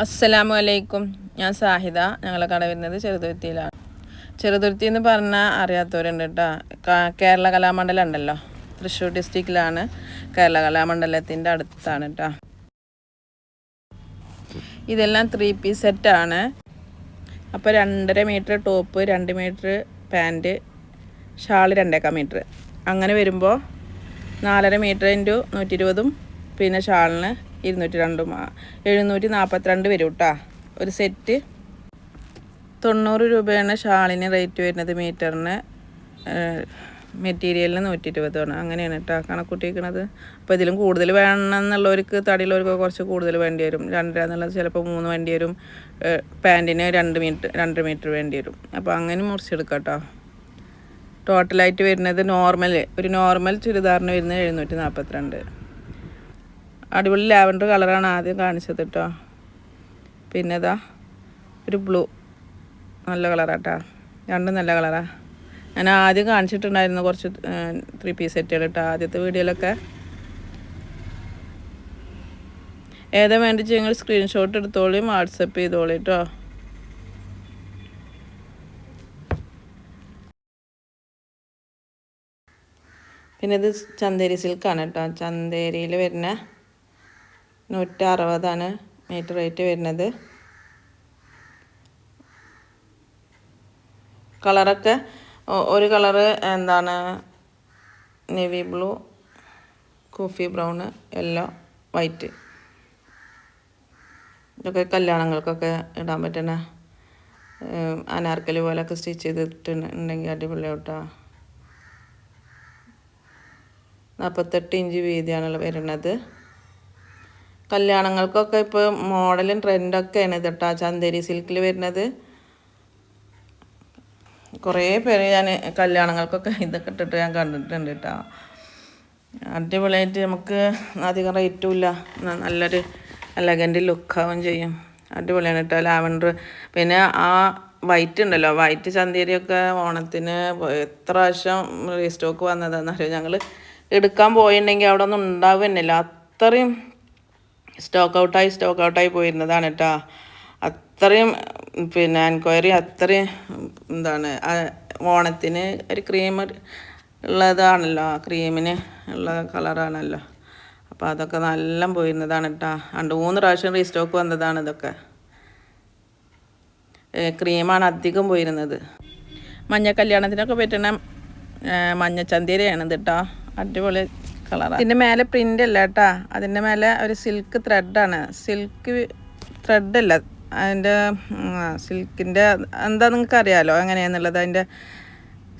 അസ്സലാമു അലൈക്കും ഞാൻ സാഹിദ. ഞങ്ങളെ കട വരുന്നത് ചെറുതുരുത്തിയിലാണ്. ചെറുതുരുത്തി എന്ന് പറഞ്ഞാൽ അറിയാത്തവരുണ്ട് കേട്ടോ കേരള കലാമണ്ഡലം ഉണ്ടല്ലോ. തൃശ്ശൂർ ഡിസ്ട്രിക്റ്റിലാണ് കേരള കലാമണ്ഡലത്തിന്റെ അടുത്താണ് കേട്ടോ ഇതെല്ലാം ത്രീ പീസ് സെറ്റാണ്. അപ്പോൾ രണ്ടര മീറ്റർ ടോപ്പ് രണ്ട് മീറ്റർ പാന്റ് ഷാൾ രണ്ടേക്കാൽ മീറ്റർ. അങ്ങനെ വരുമ്പോൾ നാലര മീറ്റർ ഇന്റു നൂറ്റി ഇരുപതും പിന്നെ ഷാളിന് ഇരുന്നൂറ്റി രണ്ടും എഴുന്നൂറ്റി നാൽപ്പത്തിരണ്ട് വരും കേട്ടോ ഒരു സെറ്റ്. തൊണ്ണൂറ് രൂപയാണ് ഷാളിന് റേറ്റ് വരുന്നത് മീറ്ററിന് മെറ്റീരിയലിന് നൂറ്റി ഇരുപതാണ് അങ്ങനെയാണ് കേട്ടോ കണക്കൂട്ടിയിരിക്കുന്നത് അപ്പോൾ ഇതിലും കൂടുതൽ വേണം എന്നുള്ളവർക്ക് തടിയുള്ളവർക്ക് കുറച്ച് കൂടുതൽ വേണ്ടി വരും. രണ്ടര എന്നുള്ളത് ചിലപ്പോൾ മൂന്ന് വേണ്ടി വരും. പാന്റിന് രണ്ട് മീറ്റർ രണ്ടര മീറ്റർ വേണ്ടി വരും. അപ്പോൾ അങ്ങനെ മുറിച്ചെടുക്കാം കേട്ടോ ടോട്ടലായിട്ട് വരുന്നത് നോർമൽ ഒരു നോർമൽ ചുരിദാറിന് വരുന്നത് എഴുന്നൂറ്റി നാൽപ്പത്തിരണ്ട് അടിപൊളി ലാവൻഡർ കളറാണ് ആദ്യം കാണിച്ചത് കേട്ടോ. പിന്നെ ഇതാ ഒരു ബ്ലൂ. നല്ല കളറാട്ടാ. രണ്ടും നല്ല കളറാ. ഞാൻ ആദ്യം കാണിച്ചിട്ടുണ്ടായിരുന്നു കുറച്ച് ത്രീ പീസ് സെറ്റുകൾ കേട്ടോ. ആദ്യത്തെ വീഡിയോയിലൊക്കെ. ഏതാ വേണ്ടി നിങ്ങൾ സ്ക്രീൻഷോട്ട് എടുത്തോളിയും വാട്സപ്പ് ചെയ്തോളി കേട്ടോ. പിന്നെ ഇത് ചന്തേരി സിൽക്കാണ് കേട്ടോ. ചന്തേരിയിൽ വരുന്ന നൂറ്റി അറുപതാണ് മീറ്റർ റേറ്റ് വരുന്നത്. കളറൊക്കെ ഒരു കളറ് എന്താണ്? Navy blue coffee brown yellow white. ഇതൊക്കെ കല്യാണങ്ങൾക്കൊക്കെ ഇടാൻ പറ്റുന്ന ഏം, അനാർക്കലി പോലെയൊക്കെ സ്റ്റിച്ച് ചെയ്തിട്ടുണ്ടെങ്കിൽ അടിപൊളിയാവും കേട്ടോ നാൽപ്പത്തെട്ട് ഇഞ്ച് വീതിയാണല്ലോ വരുന്നത്. കല്യാണങ്ങൾക്കൊക്കെ ഇപ്പോൾ മോഡലും ട്രെൻഡൊക്കെയാണ് ഇത് ചന്തേരി സിൽക്കിൽ വരുന്നത്. കുറേ പേര് ഞാൻ കല്യാണങ്ങൾക്കൊക്കെ ഇതൊക്കെ ഇട്ടിട്ട് ഞാൻ കണ്ടിട്ടുണ്ട് കേട്ടോ അടിപൊളിയായിട്ട് നമുക്ക് അധികം റേറ്റും ഇല്ല. നല്ലൊരു എലഗന്റ് ലുക്കാവും ചെയ്യും. അടിപൊളിയാണ് കേട്ടോ ലാവൻഡർ. പിന്നെ ആ വൈറ്റ് ഉണ്ടല്ലോ. വൈറ്റ് ചന്തേരിയൊക്കെ ഓണത്തിന് എത്ര പ്രാവശ്യം റീസ്റ്റോക്ക് വന്നതാണെന്നറിയോ ഞങ്ങൾ എടുക്കാൻ പോയിട്ടുണ്ടെങ്കിൽ അവിടെ ഒന്നും ഉണ്ടാവുന്നില്ല അത്രയും സ്റ്റോക്ക് ഔട്ടായി സ്റ്റോക്ക് ഔട്ടായി പോയിരുന്നതാണ് കേട്ടോ അത്രയും പിന്നെ എൻക്വയറി അത്രയും എന്താണ് ഓണത്തിന് ഒരു ക്രീം ഉള്ളതാണല്ലോ. ക്രീമിന് ഉള്ള കളറാണല്ലോ അപ്പോൾ അതൊക്കെ നല്ല പോയിരുന്നതാണ് കേട്ടോ രണ്ട് മൂന്ന് പ്രാവശ്യം റീസ്റ്റോക്ക് വന്നതാണ് ഇതൊക്കെ. ക്രീമാണ് അധികം പോയിരുന്നത്. മഞ്ഞ കല്യാണത്തിനൊക്കെ പറ്റണ മഞ്ഞ ഇത് കേട്ടോ അടിപൊളി കളറാണ് ഇതിന്റെ മേലെ പ്രിന്റ് അല്ല കേട്ടോ അതിന്റെ മേലെ ഒരു സിൽക്ക് ത്രെഡാണ് സിൽക്ക് അല്ല. അതിന്റെ സിൽക്കിന്റെ എന്താ നിങ്ങൾക്ക് അറിയാലോ എങ്ങനെയാണെന്നുള്ളത് അതിന്റെ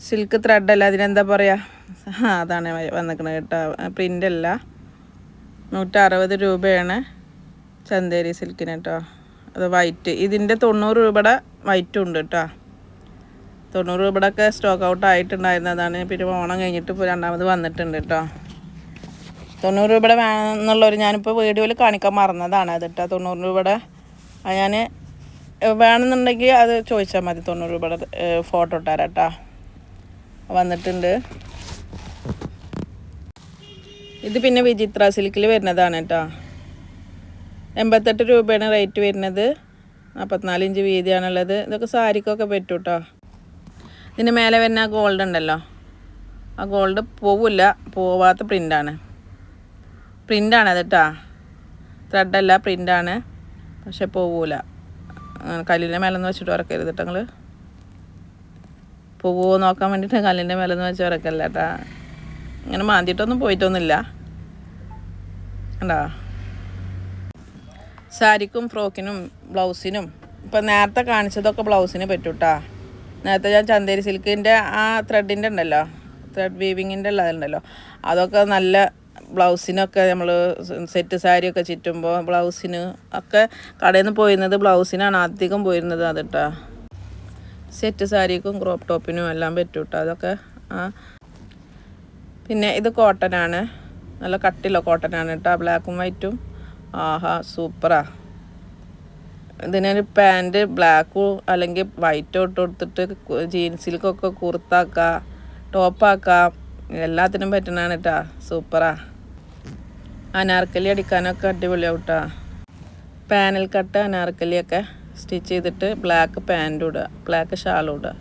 സിൽക്ക് അല്ല. അതിനെന്താ പറയുക അതാണ് വന്നിക്കണത് കേട്ടോ പ്രിന്റ് അല്ല. നൂറ്ററുപത് രൂപയാണ് ചന്തേരി സിൽക്കിന് കേട്ടോ അത് വൈറ്റ് ഇതിന്റെ തൊണ്ണൂറ് രൂപയുടെ വൈറ്റും ഉണ്ട് കേട്ടോ തൊണ്ണൂറ് രൂപയുടെ ഒക്കെ സ്റ്റോക്ക് ഔട്ട് ആയിട്ടുണ്ടായിരുന്നതാണ്. പിന്നെ ഓണം കഴിഞ്ഞിട്ട് ഇപ്പോൾ രണ്ടാമത് വന്നിട്ടുണ്ട് കേട്ടോ തൊണ്ണൂറ് രൂപയുടെ വേണമെന്നുള്ളൊരു ഞാനിപ്പോൾ വീഡിയോയിൽ കാണിക്കാൻ മറന്നതാണ് അത് കേട്ടോ. തൊണ്ണൂറ് രൂപയുടെ ഞാൻ വേണമെന്നുണ്ടെങ്കിൽ അത് ചോദിച്ചാൽ മതി. തൊണ്ണൂറ് രൂപയുടെ ഫോട്ടോ ഇട്ടാരാ കേട്ടോ. വന്നിട്ടുണ്ട്. ഇത് പിന്നെ വിചിത്ര സിൽക്കിൽ വരുന്നതാണ് കേട്ടോ. എൺപത്തെട്ട് രൂപയാണ് റേറ്റ് വരുന്നത്. നാൽപ്പത്തിനാല് ഇഞ്ച് വീതിയാണുള്ളത്. ഇതൊക്കെ സാരിക്കൊക്കെ പറ്റും കേട്ടോ. ഇതിന് മേലെ വരുന്ന ഗോൾഡ് ഉണ്ടല്ലോ. ആ ഗോൾഡ് പോവില്ല. പോവാത്ത പ്രിന്റാണ് പ്രിന്റാണ് അത് കേട്ടോ ത്രെഡല്ല പ്രിന്റാണ് പക്ഷെ പോവൂല. കല്ലിന്റെ മേലെ നിന്ന് വെച്ചിട്ട് ഉറക്കരുത് കേട്ടോ നിങ്ങൾ പോവുമോ നോക്കാൻ വേണ്ടിയിട്ട് കല്ലിന്റെ മേലെ നിന്ന് വെച്ച് ഉറക്കല്ല കേട്ടാ ഇങ്ങനെ മാന്തിയിട്ടൊന്നും പോയിട്ടൊന്നുമില്ല. കണ്ടോ? സാരിക്കും ഫ്രോക്കിനും ബ്ലൗസിനും. ഇപ്പം നേരത്തെ കാണിച്ചതൊക്കെ ബ്ലൗസിന് പറ്റൂട്ടാ നേരത്തെ ഞാൻ ചന്തേരി സിൽക്കിന്റെ ആ ത്രെഡിന്റെ ഉണ്ടല്ലോ. ത്രെഡ് വീവിങ്ങിന്റെ ഉള്ളതുണ്ടല്ലോ അതൊക്കെ നല്ല ബ്ലൗസിനൊക്കെ നമ്മൾ സെറ്റ് സാരിയൊക്കെ ചുറ്റുമ്പോൾ ബ്ലൗസിന് ഒക്കെ കടയിൽ നിന്ന് പോയിരുന്നത് ബ്ലൗസിനാണ് അധികം പോയിരുന്നത് അത് കേട്ടോ സെറ്റ് സാരിക്കും ക്രോപ്പ് ടോപ്പിനും എല്ലാം പറ്റും കേട്ടോ അതൊക്കെ ആ. പിന്നെ ഇത് കോട്ടനാണ് നല്ല കട്ടിയുള്ള കോട്ടനാണ് കേട്ടോ ബ്ലാക്കും വൈറ്റും. ആഹാ സൂപ്പറാ. ഇതിനൊരു പാന്റ് ബ്ലാക്കും അല്ലെങ്കിൽ വൈറ്റോ ഇട്ട് കൊടുത്തിട്ട് ജീൻസിലേക്കൊക്കെ കുർത്താക്കാം ടോപ്പാക്കാം എല്ലാത്തിനും പറ്റുന്നതാണ് കേട്ടോ സൂപ്പറാ. അനാർക്കലി അടിക്കാനൊക്കെ അടിപൊളിയാവും കേട്ടോ പാനൽ കട്ട് അനാർക്കലിയൊക്കെ സ്റ്റിച്ച് ചെയ്തിട്ട് ബ്ലാക്ക് പാന്റും ഇടുക. ബ്ലാക്ക് ഷാളും ഇടുക.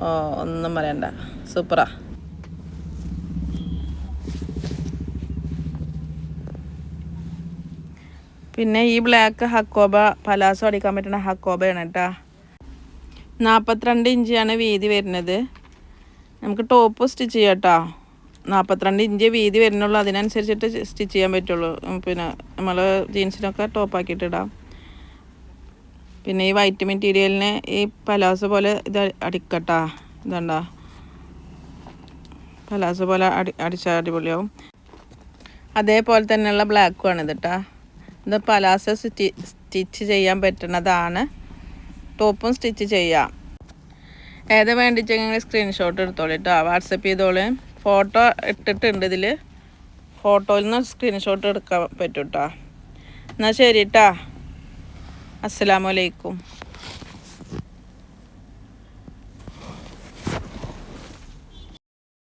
ഓ ഒന്നും പറയണ്ട. സൂപ്പറാ. പിന്നെ ഈ ബ്ലാക്ക് ഹക്കോബ പലാസോ അടിക്കാൻ പറ്റുന്ന ഹക്കോബയാണ് കേട്ടോ. നാൽപ്പത്തിരണ്ട് ഇഞ്ചാണ് വീതി വരുന്നത്. നമുക്ക് ടോപ്പ് സ്റ്റിച്ച് ചെയ്യാം കേട്ടോ. നാൽപ്പത്തിരണ്ട് ഇഞ്ച് വീതി വരുന്നുള്ളൂ. അതിനനുസരിച്ചിട്ട് സ്റ്റിച്ച് ചെയ്യാൻ പറ്റുള്ളൂ. പിന്നെ നമ്മൾ ജീൻസിനൊക്കെ ടോപ്പാക്കിയിട്ട് ഇടാം. പിന്നെ ഈ വൈറ്റ് മെറ്റീരിയലിന് ഈ പലാസോ പോലെ ഇത് അടിക്കട്ടാ. ഇതണ്ടാ. പലാസോ പോലെ അടി അടിച്ചാൽ അടിപൊളിയാവും. അതേപോലെ തന്നെയുള്ള ബ്ലാക്കും ആണ് ഇത് കേട്ടോ ഇത് പലാസോ സ്റ്റി സ്റ്റിച്ച് ചെയ്യാൻ പറ്റുന്നതാണ്. ടോപ്പും സ്റ്റിച്ച് ചെയ്യാം. ഏതാ വേണ്ടിച്ചെങ്കിൽ സ്ക്രീൻഷോട്ട് എടുത്തോളൂ കേട്ടോ വാട്സപ്പ് ചെയ്തോളൂ. ഫോട്ടോ ഇട്ടിട്ടുണ്ട് ഇതിൽ ഫോട്ടോയിൽ നിന്ന് സ്ക്രീൻഷോട്ട് എടുക്കാൻ പറ്റും കേട്ടോ എന്നാൽ ശരി കേട്ടോ അസ്സലാമലൈക്കും